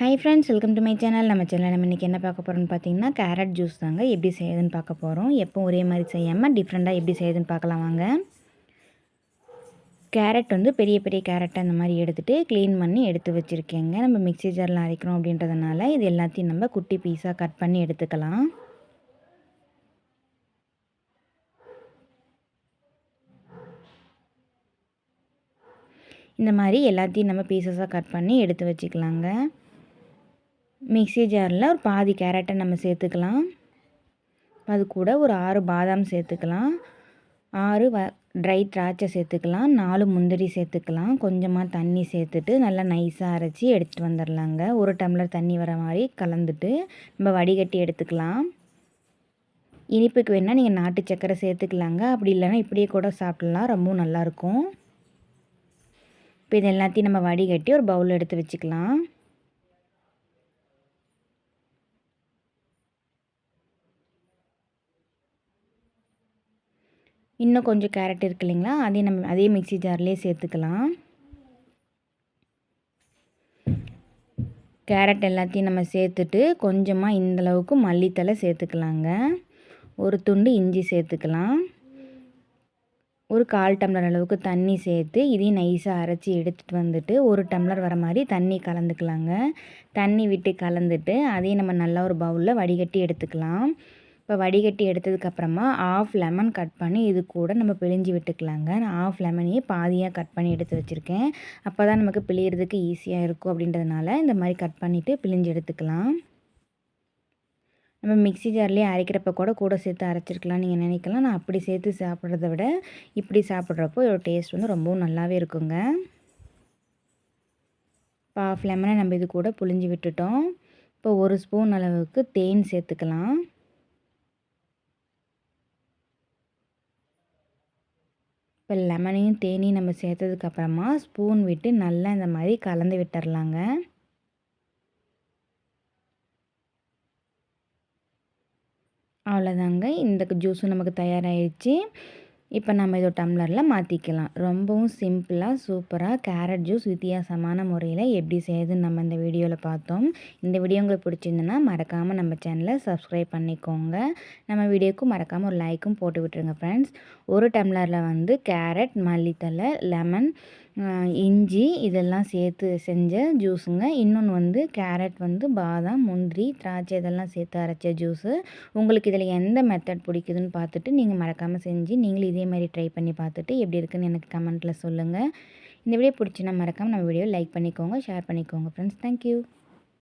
Hi friends welcome to my channel நம்ம channel நம்ம இன்றைக்கி என்ன பார்க்க போகிறோம்னு பார்த்தீங்கன்னா கேரட் ஜூஸ் தாங்க. எப்படி செய்யுதுன்னு பார்க்க போகிறோம் எப்போ ஒரே மாதிரி செய்யாமல் டிஃப்ரெண்ட்டாக எப்படி செய்யுதுன்னு பார்க்கலாம் வாங்க. கேரட் வந்து பெரிய பெரிய கேரட்டை அந்த மாதிரி எடுத்துகிட்டு க்ளீன் பண்ணி எடுத்து வச்சுருக்கேங்க. நம்ம மிக்சி ஜாரில் அரைக்கிறோம் அப்படின்றதுனால இது எல்லாத்தையும் நம்ம குட்டி பீஸாக கட் பண்ணி எடுத்துக்கலாம். இந்த மாதிரி எல்லாத்தையும் நம்ம பீசஸாக கட் பண்ணி எடுத்து வச்சுக்கலாங்க. மிக்சி ஜாரில் ஒரு பாதி கேரட்டை நம்ம சேர்த்துக்கலாம். அது கூட ஒரு ஆறு பாதாம் சேர்த்துக்கலாம். ஆறு வ ட்ரை திராட்சை சேர்த்துக்கலாம். நாலு முந்திரி சேர்த்துக்கலாம். கொஞ்சமாக தண்ணி சேர்த்துட்டு நல்லா நைஸாக அரைச்சி எடுத்துகிட்டு வந்துடலாங்க ஒரு டம்ளர் தண்ணி வர மாதிரி கலந்துட்டு நம்ம வடிகட்டி எடுத்துக்கலாம். இனிப்புக்கு வேணால் நீங்கள் நாட்டு சக்கரை சேர்த்துக்கலாங்க. அப்படி இல்லைன்னா இப்படியே கூட சாப்பிட்லாம். ரொம்பவும் நல்லாயிருக்கும் இப்போ இது எல்லாத்தையும் நம்ம வடிகட்டி ஒரு பவுல் எடுத்து வச்சுக்கலாம். இன்னும் கொஞ்சம் கேரட் இருக்கு இல்லைங்களா? அதையும் நம்ம அதே மிக்சி ஜார்லேயே சேர்த்துக்கலாம். கேரட் எல்லாத்தையும் நம்ம சேர்த்துட்டு கொஞ்சமாக இந்தளவுக்கு மல்லித்தலை சேர்த்துக்கலாங்க. ஒரு துண்டு இஞ்சி சேர்த்துக்கலாம். ஒரு கால் டம்ளர் அளவுக்கு தண்ணி சேர்த்து இதையும் நைஸாக அரைச்சி எடுத்துகிட்டு வந்துட்டு ஒரு டம்ளர் வர மாதிரி தண்ணி கலந்துக்கலாங்க. தண்ணி விட்டு கலந்துட்டு அதையும் நம்ம நல்லா ஒரு பவுலில் வடிகட்டி எடுத்துக்கலாம். இப்போ வடிகட்டி எடுத்ததுக்கப்புறமா ஆஃப் லெமன் கட் பண்ணி இது கூட நம்ம பிழிஞ்சு விட்டுக்கலாங்க. நான் ஆஃப் லெமனையே பாதியாக கட் பண்ணி எடுத்து வச்சுருக்கேன். அப்போ தான் நமக்கு பிழியறதுக்கு ஈஸியாக இருக்கும் அப்படின்றதுனால இந்த மாதிரி கட் பண்ணிவிட்டு பிழிஞ்சு எடுத்துக்கலாம். நம்ம மிக்சி ஜார்லேயே அரைக்கிறப்ப கூட கூட சேர்த்து அரைச்சிருக்கலாம். நீங்கள் நினைக்கலாம். நான் அப்படி சேர்த்து சாப்பிட்றத விட இப்படி சாப்பிட்றப்போ இதோட டேஸ்ட் வந்து ரொம்பவும் நல்லாவே இருக்குங்க. இப்போ ஆஃப் லெமனை நம்ம இது கூட புழிஞ்சு விட்டுட்டோம். இப்போ ஒரு ஸ்பூன் அளவுக்கு தேன் சேர்த்துக்கலாம். இப்போ லெமனையும் தேனையும் நம்ம சேர்த்ததுக்கப்புறமா ஸ்பூன் விட்டு நல்லா இந்த மாதிரி கலந்து விட்டுறலாங்க. அவ்வளோதாங்க. இந்த ஜூஸும் நமக்கு தயாராகிடுச்சு இப்போ நம்ம இதோ டம்ளரில் மாற்றிக்கலாம் ரொம்பவும் சிம்பிளாக சூப்பராக கேரட் ஜூஸ் வித்தியாசமான முறையில் எப்படி செய்யுதுன்னு நம்ம இந்த வீடியோவில் பார்த்தோம். இந்த வீடியோ உங்களுக்கு பிடிச்சிருந்துன்னா மறக்காமல் நம்ம சேனலை சப்ஸ்கிரைப் பண்ணிக்கோங்க. நம்ம வீடியோக்கும் மறக்காமல் ஒரு லைக்கும் போட்டு விட்டுருங்க ஃப்ரெண்ட்ஸ் ஒரு டம்ளரில் வந்து கேரட் மல்லித்தலை லெமன் இஞ்சி இதெல்லாம் சேர்த்து செஞ்ச ஜூஸுங்க. இன்னொன்று வந்து கேரட் வந்து பாதாம் முந்திரி திராட்சை இதெல்லாம் சேர்த்து அரைச்ச ஜூஸு. உங்களுக்கு இதில் எந்த மெத்தட் பிடிக்குதுன்னு பார்த்துட்டு நீங்கள் மறக்காமல் செஞ்சு நீங்களும் இதே மாதிரி ட்ரை பண்ணி பார்த்துட்டு எப்படி இருக்குன்னு எனக்கு கமெண்ட்டில் சொல்லுங்கள் இந்த வீடியோ பிடிச்சினா மறக்காமல் நம்ம வீடியோ லைக் பண்ணிக்கோங்க ஷேர் பண்ணிக்கோங்க ஃப்ரெண்ட்ஸ் தேங்க்யூ